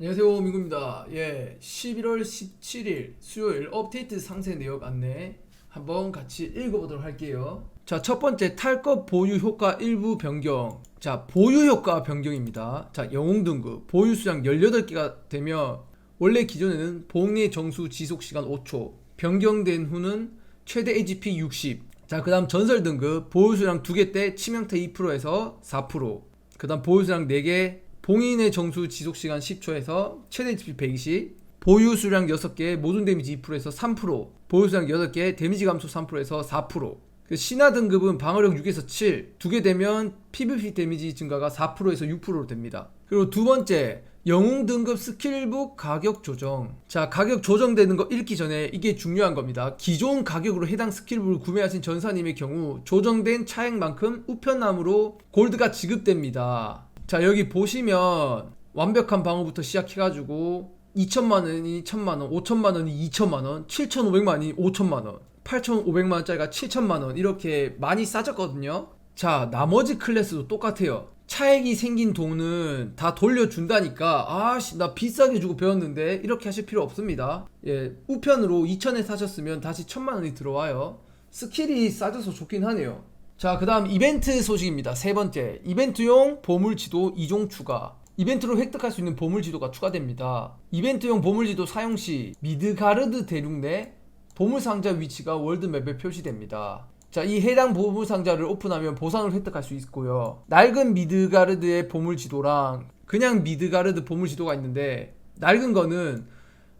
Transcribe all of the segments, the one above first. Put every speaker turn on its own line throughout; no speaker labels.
안녕하세요 민구입니다. 예 11월 17일 수요일 업데이트 상세 내역 안내 한번 같이 읽어보도록 할게요. 자 첫 번째 탈것 보유 효과 일부 변경. 자 보유 효과 변경입니다. 자 영웅 등급. 보유 수량 18개가 되면 원래 기존에는 봉의 정수 지속 시간 5초 변경된 후는 최대 AGP 60자 그 다음 전설 등급. 보유 수량 2개 때 치명타 2%에서 4%그 다음 보유 수량 4개 봉인의 정수 지속 시간 10초에서 최대 HP 120 보유 수량 6개 모든 데미지 2%에서 3% 보유 수량 8개 데미지 감소 3%에서 4%. 그 신화 등급은 방어력 6에서 7, 두 개 되면 PVP 데미지 증가가 4%에서 6%로 됩니다. 그리고 두 번째, 영웅 등급 스킬북 가격 조정. 자, 가격 조정되는 거 읽기 전에 이게 중요한 겁니다. 기존 가격으로 해당 스킬북을 구매하신 전사님의 경우 조정된 차액만큼 우편함으로 골드가 지급됩니다. 자, 여기 보시면 완벽한 방어부터 시작해가지고 2천만 원이 1천만 원, 5천만 원이 2천만 원, 7,500만 원이 5천만 원, 8,500만 원짜리가 7천만 원 이렇게 많이 싸졌거든요. 자, 나머지 클래스도 똑같아요. 차액이 생긴 돈은 다 돌려준다니까 아씨 나 비싸게 주고 배웠는데 이렇게 하실 필요 없습니다. 예, 우편으로 2천에 사셨으면 다시 1천만 원이 들어와요. 스킬이 싸져서 좋긴 하네요. 자, 그 다음 이벤트 소식입니다. 세 번째, 이벤트용 보물지도 2종 추가. 이벤트로 획득할 수 있는 보물지도가 추가됩니다. 이벤트용 보물지도 사용 시 미드가르드 대륙 내 보물상자 위치가 월드맵에 표시됩니다. 자, 이 해당 보물상자를 오픈하면 보상을 획득할 수 있고요. 낡은 미드가르드의 보물지도랑 그냥 미드가르드 보물지도가 있는데 낡은 거는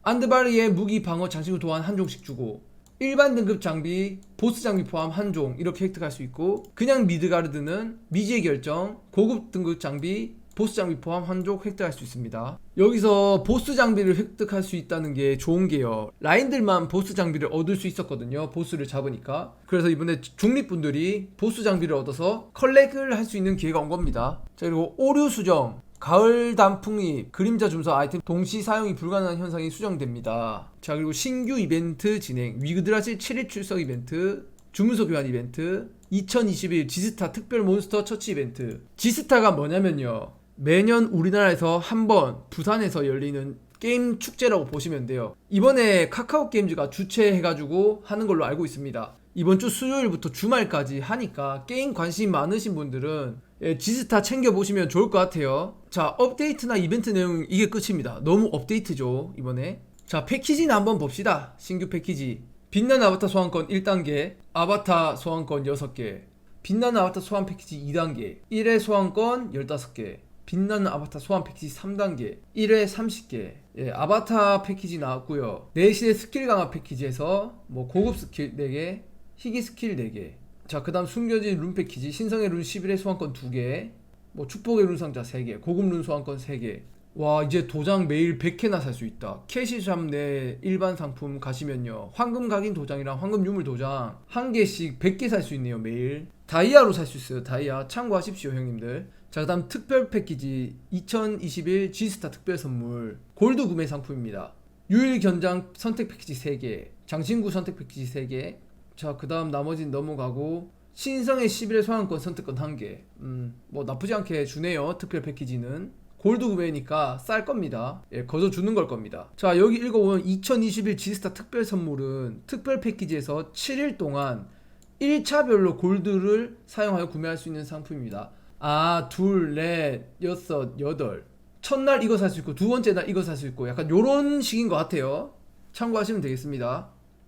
안드바르의 무기 방어 장신구 도안 한 종씩 주고 일반 등급 장비, 보스 장비 포함 한 종 이렇게 획득할 수 있고 그냥 미드가르드는 미지의 결정, 고급 등급 장비, 보스 장비 포함 한 종 획득할 수 있습니다. 여기서 보스 장비를 획득할 수 있다는 게 좋은 게요. 라인들만 보스 장비를 얻을 수 있었거든요. 보스를 잡으니까. 그래서 이번에 중립분들이 보스 장비를 얻어서 컬렉을 할 수 있는 기회가 온 겁니다. 자 그리고 오류 수정. 가을 단풍잎, 그림자 중서 아이템 동시 사용이 불가능한 현상이 수정됩니다. 자 그리고 신규 이벤트 진행, 위그드라실 7일 출석 이벤트, 주문서 교환 이벤트, 2021 지스타 특별 몬스터 처치 이벤트. 지스타가 뭐냐면요. 매년 우리나라에서 한 번 부산에서 열리는 게임 축제라고 보시면 돼요. 이번에 카카오 게임즈가 주최해가지고 하는 걸로 알고 있습니다. 이번 주 수요일부터 주말까지 하니까 게임 관심 많으신 분들은 예, 지스타 챙겨보시면 좋을 것 같아요. 자, 업데이트나 이벤트 내용 이게 끝입니다. 너무 업데이트죠, 이번에. 자, 패키지나 한번 봅시다. 신규 패키지. 빛나는 아바타 소환권 1단계, 아바타 소환권 6개, 빛나는 아바타 소환 패키지 2단계, 1회 소환권 15개, 빛나는 아바타 소환 패키지 3단계 1회 30개 예, 아바타 패키지 나왔고요 내실의 스킬 강화 패키지에서 뭐 고급 스킬 4개 희귀 스킬 4개 자 그 다음 숨겨진 룬 패키지. 신성의 룬 11회 소환권 2개. 뭐 축복의 룬 상자 3개. 고급 룬 소환권 3개. 와 이제 도장 매일 100개나 살 수 있다. 캐시샵 내 일반 상품 가시면요. 황금 각인 도장이랑 황금 유물 도장 한 개씩 100개 살 수 있네요 매일. 다이아로 살 수 있어요. 다이아. 참고하십시오 형님들. 자 그 다음 특별 패키지. 2021 G스타 특별 선물. 골드 구매 상품입니다. 유일 견장 선택 패키지 3개. 장신구 선택 패키지 3개 자 그 다음 나머지는 넘어가고 신성의 11회 소환권 선택권 1개 음 뭐 나쁘지 않게 주네요 특별 패키지는 골드 구매니까 쌀 겁니다. 예, 거저 주는 걸 겁니다. 자, 여기 읽어보면 2021 지스타 특별 선물은 특별 패키지에서 7일 동안 1차별로 골드를 사용하여 구매할 수 있는 상품입니다. 아, 둘, 넷, 여섯, 여덟. 첫날 이거 살 수 있고 두 번째 날 이거 살 수 있고 약간 요런 식인 것 같아요. 참고하시면 되겠습니다.